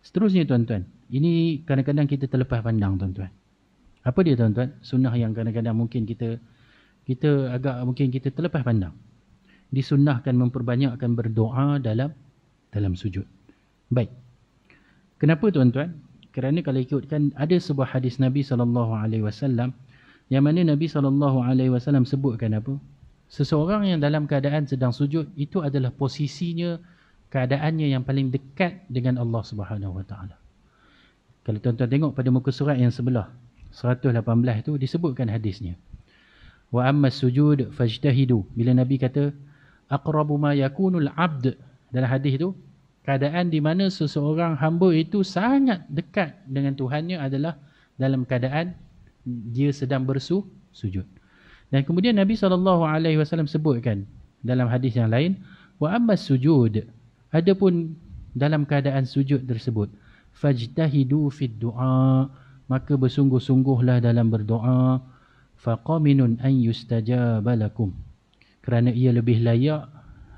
Seterusnya tuan-tuan. Ini kadang-kadang kita terlepas pandang tuan-tuan. Apa dia tuan-tuan? Sunnah yang kadang-kadang mungkin kita kita agak mungkin kita terlepas pandang. Disunnahkan memperbanyakkan berdoa dalam dalam sujud. Baik. Kenapa tuan-tuan? Kerana kalau ikutkan ada sebuah hadis Nabi SAW yang mana Nabi SAW sebutkan apa? Seseorang yang dalam keadaan sedang sujud itu adalah posisinya keadaannya yang paling dekat dengan Allah Subhanahu Wa Taala. Kalau tuan-tuan tengok pada muka surat yang sebelah 118 itu disebutkan hadisnya. Wa amma sujud fajtahidu. Bila Nabi kata aqrabu ma yakunul 'abd dalam hadis itu keadaan di mana seseorang hamba itu sangat dekat dengan Tuhannya adalah dalam keadaan dia sedang bersu sujud. Dan kemudian Nabi SAW sebutkan dalam hadis yang lain wa amma sujud Adapun dalam keadaan sujud tersebut, fajtahidu fid du'a, maka bersungguh-sungguhlah dalam berdoa, faqaminun an yustajaba lakum. Kerana ia lebih layak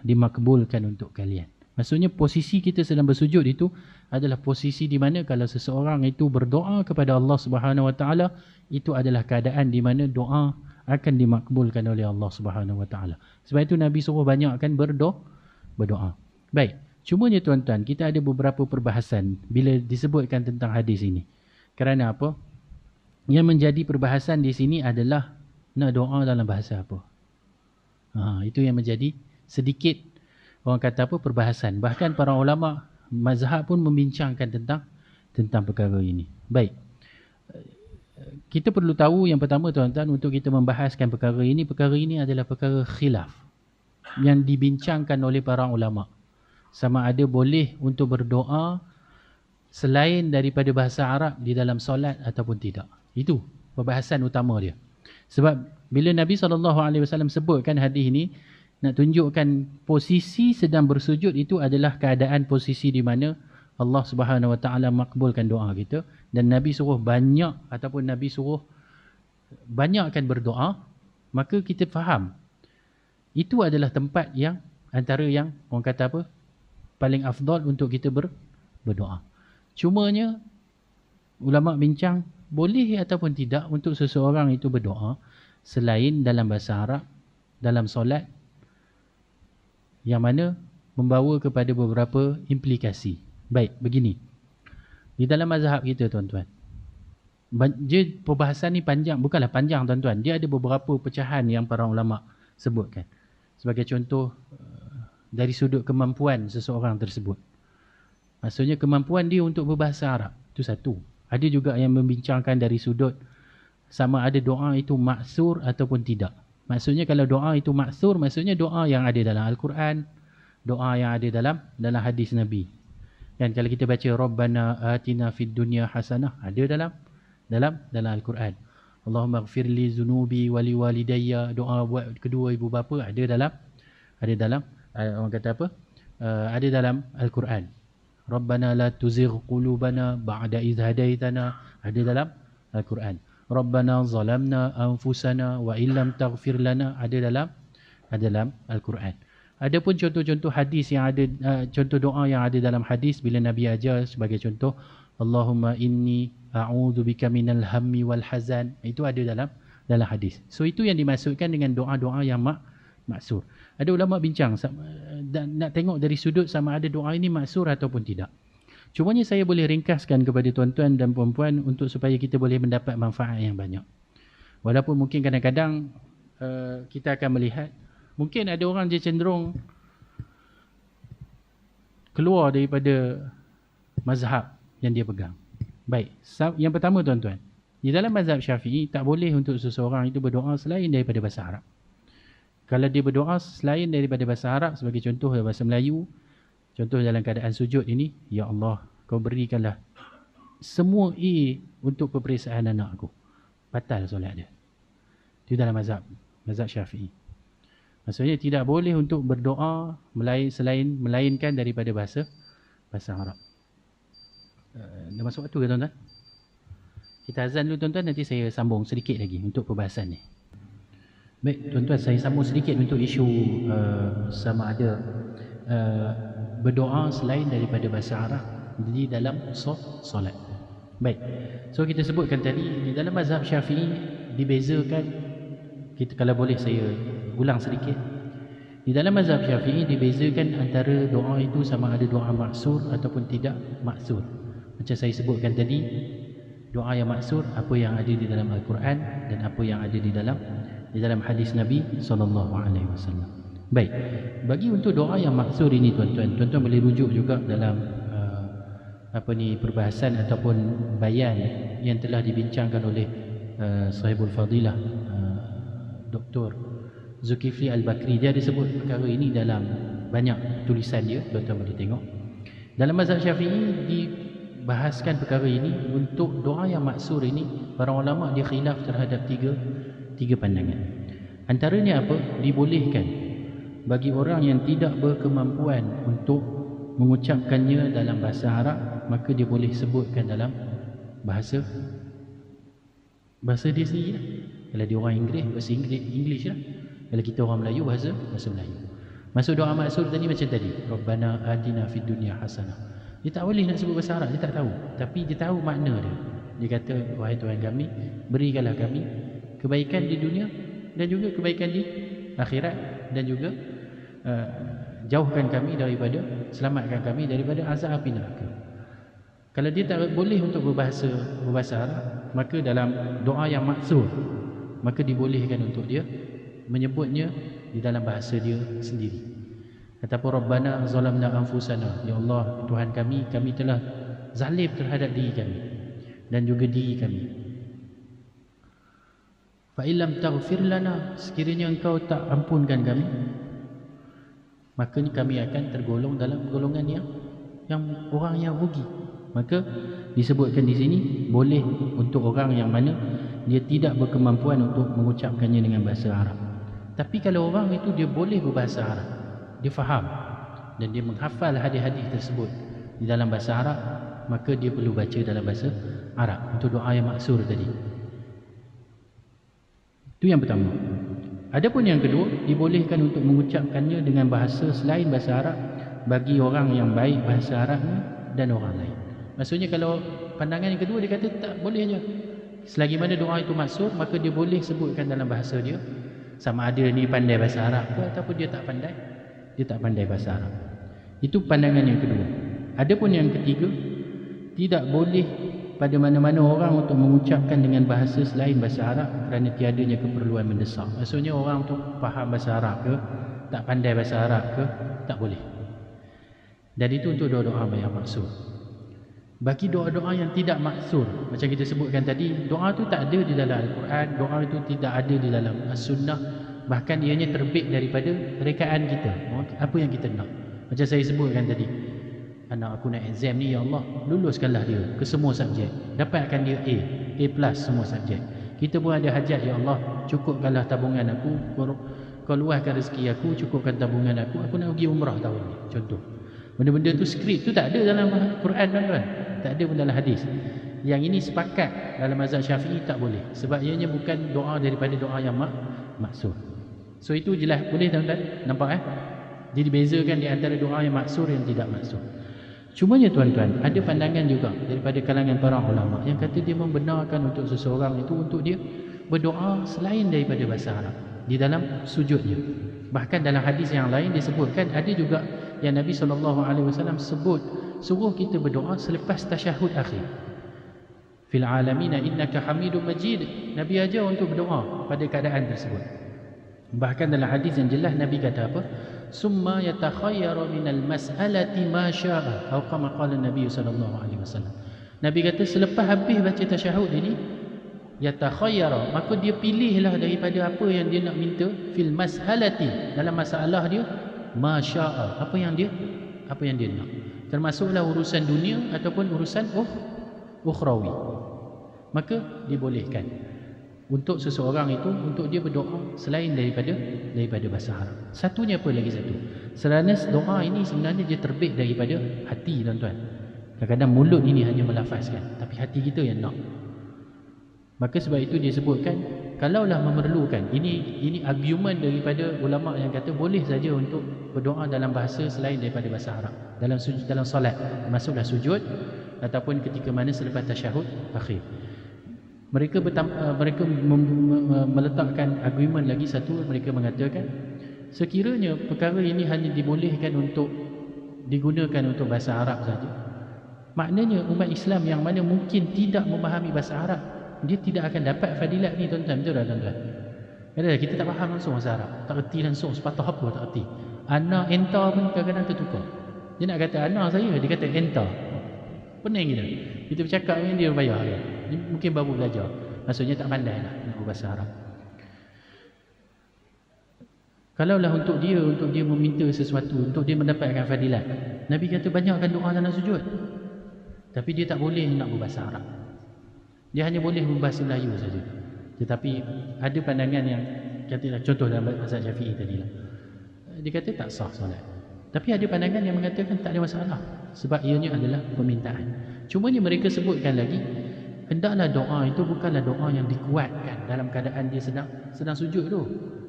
dimakbulkan untuk kalian. Maksudnya posisi kita sedang bersujud itu adalah posisi di mana kalau seseorang itu berdoa kepada Allah Subhanahu Wa Taala itu adalah keadaan di mana doa akan dimakbulkan oleh Allah Subhanahu Wa Taala. Sebab itu Nabi suruh banyakkan berdoa. berdoa. Baik, cumanya tuan-tuan, kita ada beberapa perbahasan bila disebutkan tentang hadis ini. Kerana apa? Yang menjadi perbahasan di sini adalah nak doa dalam bahasa apa? Ha, itu yang menjadi sedikit orang kata apa perbahasan. Bahkan para ulama mazhab pun membincangkan tentang tentang perkara ini. Baik. Kita perlu tahu yang pertama tuan-tuan untuk kita membahaskan perkara ini, perkara ini adalah perkara khilaf yang dibincangkan oleh para ulama sama ada boleh untuk berdoa selain daripada bahasa Arab di dalam solat ataupun tidak. Itu perbahasan utama dia. Sebab bila Nabi SAW sebutkan hadis ini, nak tunjukkan posisi sedang bersujud itu adalah keadaan posisi di mana Allah Subhanahu Wa Taala makbulkan doa kita dan Nabi suruh banyak ataupun Nabi suruh banyakkan berdoa maka kita faham itu adalah tempat yang antara yang orang kata apa paling afdal untuk kita ber, berdoa. Cumanya ulama bincang boleh ataupun tidak untuk seseorang itu berdoa selain dalam bahasa Arab dalam solat yang mana membawa kepada beberapa implikasi. Baik, begini. Di dalam mazhab kita tuan-tuan. Dia perbahasan ni panjang, bukanlah panjang tuan-tuan. Dia ada beberapa pecahan yang para ulama sebutkan. Sebagai contoh dari sudut kemampuan seseorang tersebut. Maksudnya kemampuan dia untuk berbahasa Arab. Itu satu. Ada juga yang membincangkan dari sudut sama ada doa itu maksur ataupun tidak. Maksudnya kalau doa itu maksur, maksudnya doa yang ada dalam Al-Quran, doa yang ada dalam dalam hadis Nabi. Dan kalau kita baca Rabbana atina fid dunya hasanah, ada dalam dalam dalam Al-Quran. Allahumma gfirli zunubi wali walidayya, doa buat kedua ibu bapa ada dalam ada dalam orang kata apa? Uh, ada dalam al-Quran. Rabbana la tuzigh qulubana ba'da idh hadaitana ada dalam al-Quran. Rabbana zalamna anfusana wa illam taghfir lana. Ada dalam ada dalam al-Quran. Adapun contoh-contoh hadis yang ada uh, contoh doa yang ada dalam hadis bila Nabi ajar sebagai contoh Allahumma inni a'udzu bika minal hammi wal hazan. Itu ada dalam dalam hadis. So itu yang dimaksudkan dengan doa-doa yang mak maksur. Ada ulama bincang dan nak tengok dari sudut sama ada doa ini maksur ataupun tidak. Cumanya saya boleh ringkaskan kepada tuan-tuan dan puan-puan untuk supaya kita boleh mendapat manfaat yang banyak. Walaupun mungkin kadang-kadang uh, kita akan melihat mungkin ada orang je cenderung keluar daripada mazhab yang dia pegang. Baik, yang pertama tuan-tuan, di dalam mazhab Syafi'i tak boleh untuk seseorang itu berdoa selain daripada bahasa Arab. Kalau dia berdoa selain daripada bahasa Arab sebagai contoh bahasa Melayu, contoh dalam keadaan sujud ini, Ya Allah, kau berikanlah semua A untuk peperiksaan anak aku. Batal solat dia. Itu dalam mazhab, mazhab syafi'i. Maksudnya tidak boleh untuk berdoa melain, selain melainkan daripada bahasa bahasa Arab. Uh, dah masuk waktu ke tuan-tuan? Kita azan dulu tuan-tuan, nanti saya sambung sedikit lagi untuk perbahasan ni. Baik, tuan-tuan saya sambung sedikit untuk isu uh, sama ada uh, berdoa selain daripada bahasa Arab di dalam solat. Baik. So kita sebutkan tadi di dalam mazhab Syafi'i dibezakan kita kalau boleh saya ulang sedikit. Di dalam mazhab Syafi'i dibezakan antara doa itu sama ada doa maksur ataupun tidak maksur. Macam saya sebutkan tadi doa yang maksur apa yang ada di dalam Al-Quran dan apa yang ada di dalam di dalam hadis Nabi sallallahu alaihi wasallam. Baik. Bagi untuk doa yang maksur ini tuan-tuan, tuan-tuan boleh rujuk juga dalam uh, apa ni perbahasan ataupun bayan yang telah dibincangkan oleh uh, Sahibul Fadilah uh, Dr. Zulkifli Al-Bakri dia disebut perkara ini dalam banyak tulisan dia tuan-tuan boleh tengok. Dalam mazhab Syafi'i di bahaskan perkara ini untuk doa yang maksur ini para ulama dia khilaf terhadap tiga tiga pandangan antaranya apa dibolehkan bagi orang yang tidak berkemampuan untuk mengucapkannya dalam bahasa Arab maka dia boleh sebutkan dalam bahasa bahasa dia sendiri lah. kalau dia orang Inggeris bahasa Inggeris English lah kalau kita orang Melayu bahasa bahasa Melayu Masuk doa maksud tadi macam tadi Rabbana adina fid dunya hasanah dia tak boleh nak sebut bahasa Arab, dia tak tahu. Tapi dia tahu makna dia. Dia kata, wahai Tuhan kami, berikanlah kami kebaikan di dunia dan juga kebaikan di akhirat dan juga uh, jauhkan kami daripada, selamatkan kami daripada azab api neraka. Kalau dia tak boleh untuk berbahasa berbahasa Arab, maka dalam doa yang maksud, maka dibolehkan untuk dia menyebutnya di dalam bahasa dia sendiri. Ataupun Rabbana zalamna anfusana. Ya Allah, Tuhan kami, kami telah zalim terhadap diri kami. Dan juga diri kami. Fa'ilam taghfir lana. Sekiranya engkau tak ampunkan kami. Maka kami akan tergolong dalam golongan yang yang orang yang rugi. Maka disebutkan di sini boleh untuk orang yang mana dia tidak berkemampuan untuk mengucapkannya dengan bahasa Arab. Tapi kalau orang itu dia boleh berbahasa Arab dia faham dan dia menghafal hadis-hadis tersebut di dalam bahasa Arab maka dia perlu baca dalam bahasa Arab untuk doa yang maksur tadi itu yang pertama. Adapun yang kedua dibolehkan untuk mengucapkannya dengan bahasa selain bahasa Arab bagi orang yang baik bahasa Arab dan orang lain. Maksudnya kalau pandangan yang kedua dia kata tak boleh je selagi mana doa itu maksur maka dia boleh sebutkan dalam bahasa dia. Sama ada ni pandai bahasa Arab ke ataupun dia tak pandai? Dia tak pandai bahasa Arab. Itu pandangan yang kedua. Adapun yang ketiga, tidak boleh pada mana-mana orang untuk mengucapkan dengan bahasa selain bahasa Arab kerana tiadanya keperluan mendesak. Maksudnya orang tu faham bahasa Arab ke, tak pandai bahasa Arab ke, tak boleh. Dan itu untuk doa-doa yang maksud. Bagi doa-doa yang tidak maksud, macam kita sebutkan tadi, doa tu tak ada di dalam Al-Quran, doa itu tidak ada di dalam As-Sunnah, bahkan ianya terbit daripada rekaan kita apa yang kita nak macam saya sebutkan tadi anak aku nak exam ni ya Allah luluskanlah dia ke semua subjek. Dapatkan dia A A plus semua subjek. Kita pun ada hajat ya Allah cukupkanlah tabungan aku kau luahkan rezeki aku cukupkan tabungan aku. Aku nak pergi umrah tahun ni contoh. Benda-benda tu skrip tu tak ada dalam Quran tuan-tuan. Tak ada pun dalam hadis. Yang ini sepakat dalam mazhab syafi'i tak boleh. Sebab ianya bukan doa daripada doa yang mak maksud. So itu jelas boleh tuan-tuan. Nampak eh? Jadi bezakan di antara doa yang maksur yang tidak maksur. Cumanya tuan-tuan, ada pandangan juga daripada kalangan para ulama yang kata dia membenarkan untuk seseorang itu untuk dia berdoa selain daripada bahasa Arab di dalam sujudnya. Bahkan dalam hadis yang lain disebutkan ada juga yang Nabi SAW sebut suruh kita berdoa selepas tasyahud akhir. Fil alamina innaka hamidum majid. Nabi ajar untuk berdoa pada keadaan tersebut. Bahkan dalam hadis yang jelas Nabi kata apa? Summa yatakhayyaru minal mas'alati ma syaa. Atau kama qala Nabi sallallahu alaihi wasallam. Nabi kata selepas habis baca tasyahud ini yatakhayyara maka dia pilihlah daripada apa yang dia nak minta fil mas'alati dalam masalah dia ma syaa. Apa yang dia apa yang dia nak. Termasuklah urusan dunia ataupun urusan uh, ukhrawi. Maka dibolehkan untuk seseorang itu untuk dia berdoa selain daripada daripada bahasa Arab. Satunya apa lagi satu? Serana doa ini sebenarnya dia terbit daripada hati tuan-tuan. Kadang-kadang mulut ini hanya melafazkan tapi hati kita yang nak. Maka sebab itu dia sebutkan kalaulah memerlukan ini ini argument daripada ulama yang kata boleh saja untuk berdoa dalam bahasa selain daripada bahasa Arab dalam sujud dalam solat masuklah sujud ataupun ketika mana selepas tasyahud akhir mereka bertam, uh, mereka meletakkan argument lagi satu mereka mengatakan sekiranya perkara ini hanya dibolehkan untuk digunakan untuk bahasa Arab saja. Maknanya umat Islam yang mana mungkin tidak memahami bahasa Arab dia tidak akan dapat fadilat ni tuan-tuan betul tak tuan-tuan? Kata, kita tak faham langsung bahasa Arab. Tak erti langsung sepatah apa tak erti. Anak enta pun kadang-kadang tertukar. Dia nak kata anak saya dia kata enta. Pening kita. Kita bercakap dengan dia bayar dia. Mungkin baru belajar maksudnya tak pandai lah nak bahasa Arab kalaulah untuk dia untuk dia meminta sesuatu untuk dia mendapatkan fadilat Nabi kata banyakkan doa dalam sujud tapi dia tak boleh nak berbahasa Arab dia hanya boleh berbahasa Melayu saja. Tetapi ada pandangan yang katalah contoh dalam mazhab Syafi'i tadi lah. Dia kata tak sah solat. Tapi ada pandangan yang mengatakan tak ada masalah sebab ianya adalah permintaan. Cuma ni mereka sebutkan lagi hendaklah doa itu bukanlah doa yang dikuatkan dalam keadaan dia sedang sedang sujud tu.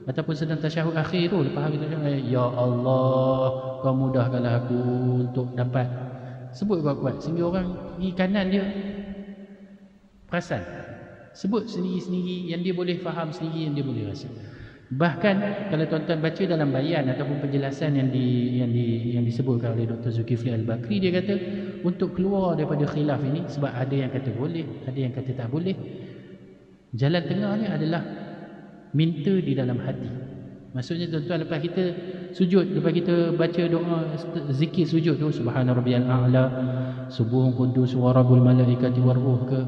Ataupun sedang tasyahud akhir tu lepas habis tu ya Allah kau mudahkanlah aku untuk dapat. Sebut kuat-kuat sehingga orang di kanan dia perasan. Sebut sendiri-sendiri yang dia boleh faham sendiri yang dia boleh rasa bahkan kalau tuan-tuan baca dalam bayan ataupun penjelasan yang di yang di yang disebutkan oleh Dr. Zulkifli Al-Bakri dia kata untuk keluar daripada khilaf ini sebab ada yang kata boleh ada yang kata tak boleh jalan tengah ni adalah minta di dalam hati maksudnya tuan-tuan lepas kita sujud lepas kita baca doa zikir sujud tu subhana rabbiyal a'la subuhun qudus wa rabbul malaikati waruh ke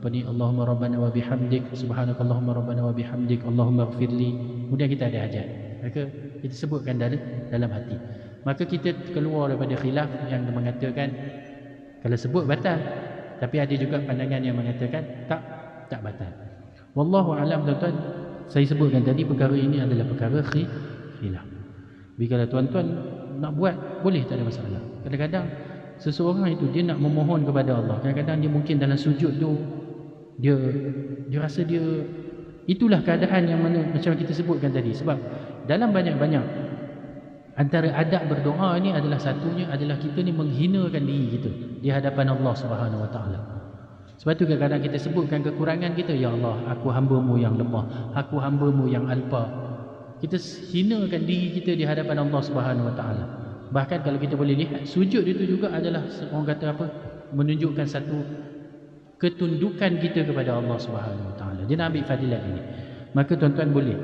apa ni? Allahumma rabbana wa bihamdik subhanakallahumma rabbana wa bihamdik Allahumma ighfirli. Kemudian kita ada hajat. Maka kita sebutkan dalam dalam hati. Maka kita keluar daripada khilaf yang mengatakan kalau sebut batal. Tapi ada juga pandangan yang mengatakan tak tak batal. Wallahu alam tuan-tuan. Saya sebutkan tadi perkara ini adalah perkara khilaf. Bila tuan-tuan nak buat boleh tak ada masalah. Kadang-kadang seseorang itu dia nak memohon kepada Allah. Kadang-kadang dia mungkin dalam sujud tu dia dia rasa dia itulah keadaan yang mana macam kita sebutkan tadi sebab dalam banyak-banyak antara adab berdoa ni adalah satunya adalah kita ni menghinakan diri kita di hadapan Allah Subhanahu Wa Taala. Sebab tu kadang-kadang kita sebutkan kekurangan kita ya Allah aku hamba-Mu yang lemah aku hamba-Mu yang alpa kita hinakan diri kita di hadapan Allah Subhanahu Wa Taala. Bahkan kalau kita boleh lihat sujud itu juga adalah orang kata apa menunjukkan satu ketundukan kita kepada Allah Subhanahu Wa Taala. Dia nak ambil fadilat ini. Maka tuan-tuan boleh.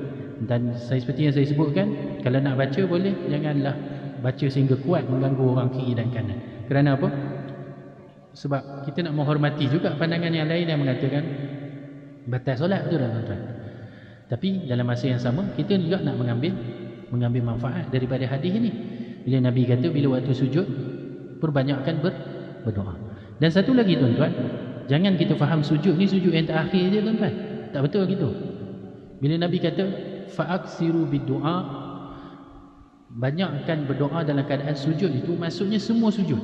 Dan saya seperti yang saya sebutkan, kalau nak baca boleh, janganlah baca sehingga kuat mengganggu orang kiri dan kanan. Kerana apa? Sebab kita nak menghormati juga pandangan yang lain yang mengatakan batal solat betul tak tuan-tuan? Tapi dalam masa yang sama, kita juga nak mengambil mengambil manfaat daripada hadis ini. Bila Nabi kata bila waktu sujud perbanyakkan ber, berdoa. Dan satu lagi tuan-tuan, Jangan kita faham sujud ni sujud yang terakhir je tuan-tuan. Tak betul gitu. Bila Nabi kata fa'aksiru bid-du'a banyakkan berdoa dalam keadaan sujud itu maksudnya semua sujud.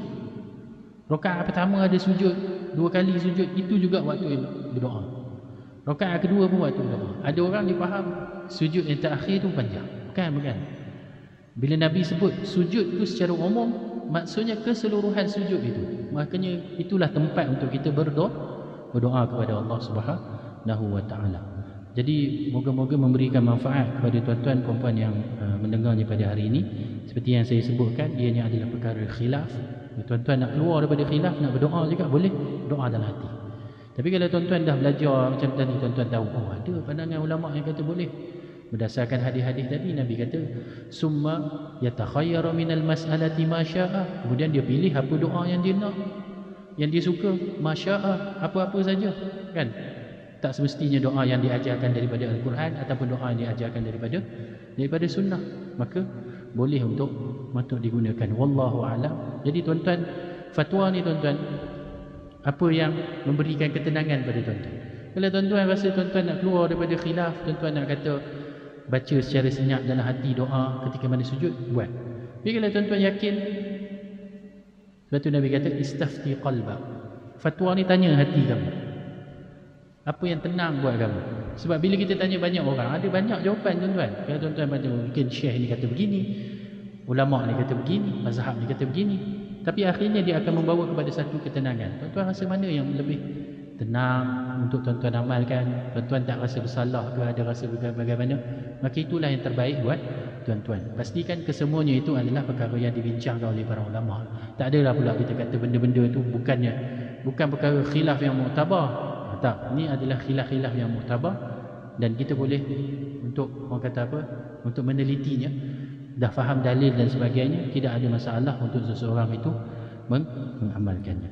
Rakaat pertama ada sujud, dua kali sujud itu juga waktu berdoa. Rakaat kedua pun waktu berdoa. Ada orang dia faham sujud yang terakhir tu panjang. Bukan, bukan. Bila Nabi sebut sujud itu secara umum maksudnya keseluruhan sujud itu. Makanya itulah tempat untuk kita berdoa berdoa kepada Allah Subhanahu wa taala. Jadi moga-moga memberikan manfaat kepada tuan-tuan puan-puan yang uh, mendengarnya pada hari ini. Seperti yang saya sebutkan ianya adalah perkara khilaf. Tuan-tuan nak keluar daripada khilaf nak berdoa juga boleh doa dalam hati. Tapi kalau tuan-tuan dah belajar macam tadi tuan-tuan tahu oh ada pandangan ulama yang kata boleh Berdasarkan hadis-hadis tadi Nabi kata summa yatakhayyaru minal mas'alati ma syaa. Kemudian dia pilih apa doa yang dia nak. Yang dia suka masyaa apa-apa saja kan. Tak semestinya doa yang diajarkan daripada Al-Quran ataupun doa yang diajarkan daripada daripada sunnah. Maka boleh untuk untuk digunakan wallahu alam. Jadi tuan-tuan fatwa ni tuan-tuan apa yang memberikan ketenangan pada tuan-tuan. Kalau tuan-tuan rasa tuan-tuan nak keluar daripada khilaf, tuan-tuan nak kata baca secara senyap dalam hati doa ketika mana sujud buat kalau tuan-tuan yakin sebab tu Nabi kata istafti qalba fatwa ni tanya hati kamu apa yang tenang buat kamu Sebab bila kita tanya banyak orang, ada banyak jawapan tuan-tuan. Kalau tuan-tuan baca, mungkin syekh ni kata begini, ulama ni kata begini, mazhab ni kata begini. Tapi akhirnya dia akan membawa kepada satu ketenangan. Tuan-tuan rasa mana yang lebih tenang untuk tuan-tuan amalkan? Tuan-tuan tak rasa bersalah ke ada rasa bagaimana? Maka itulah yang terbaik buat tuan-tuan. Pastikan kesemuanya itu adalah perkara yang dibincangkan oleh para ulama. Tak adalah pula kita kata benda-benda itu bukannya bukan perkara khilaf yang muktabar. Tak, ini adalah khilaf-khilaf yang muktabar dan kita boleh untuk orang kata apa? Untuk menelitinya dah faham dalil dan sebagainya tidak ada masalah untuk seseorang itu mengamalkannya